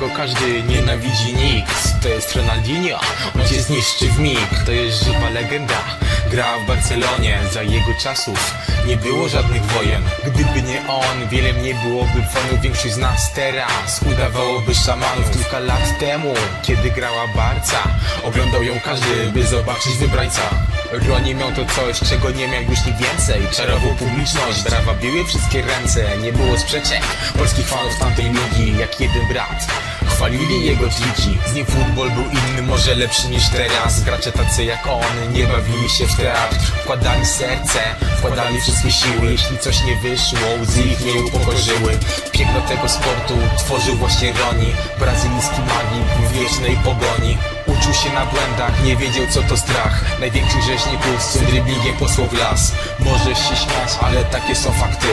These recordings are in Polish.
go każdy nienawidzi nikt. To jest Ronaldinho, on cię zniszczy w mig. To jest żywa legenda, gra w Barcelonie. Za jego czasów nie było żadnych wojen. Gdyby nie on, wiele nie byłoby fanów Większość z nas teraz udawałoby szamanów. Kilka lat temu, kiedy grała Barca Oglądał ją każdy, by zobaczyć wybrańca. Roni miał to coś, czego nie miał już nikt więcej. Czarował publiczność, brawa biły wszystkie ręce. Nie było sprzeczek polskich fanów tamtej ligi Jak jeden brat. Chwalili jego triki Z nim futbol był inny, może lepszy niż teraz Gracze tacy jak on, nie bawili się w teatr. Wkładali serce, wkładali wszystkie siły. Jeśli coś nie wyszło, łzy ich nie upokorzyły. Piękno tego sportu tworzył właśnie Roni Brazylijski magik w wiecznej pogoni. Uczył się na błędach, nie wiedział co to strach. Największych rzeźników z tym driblingiem w las. Możesz się śmiać, ale takie są fakty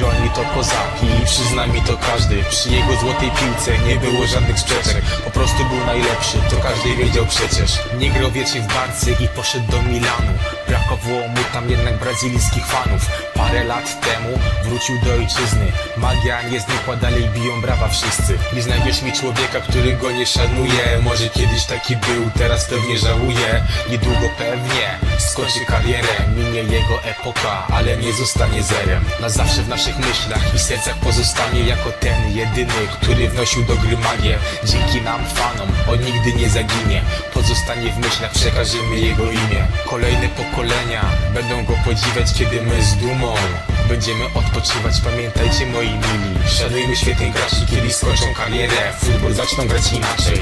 Roni to kozaki i przyzna mi to każdy. Przy jego złotej piłce nie było żadnych sprzeczek. Po prostu był najlepszy, to każdy wiedział przecież. Nie grał wiecznie w Barcy i poszedł do Milanu. Brakowało mu tam jednak brazylijskich fanów Parę lat temu wrócił do ojczyzny. Magia nie znikła, dalej biją brawa wszyscy. Nie znajdziesz mi człowieka, który go nie szanuje. Może kiedyś taki był, teraz pewnie żałuje Niedługo pewnie skończy karierę. Minie jego epoka, ale nie zostanie zerem. Na zawsze w naszych myślach i sercach pozostanie Jako ten jedyny, który wnosił do gry magię. Dzięki nam fanom, on nigdy nie zaginie. Pozostanie w myślach, przekażemy jego imię. Kolejne pokolenia będą go podziwiać, kiedy my z dumą Będziemy odpoczywać, pamiętajcie moi mili. Szanujmy świetnych graczy, kiedy skończą karierę. Futbol zaczną grać inaczej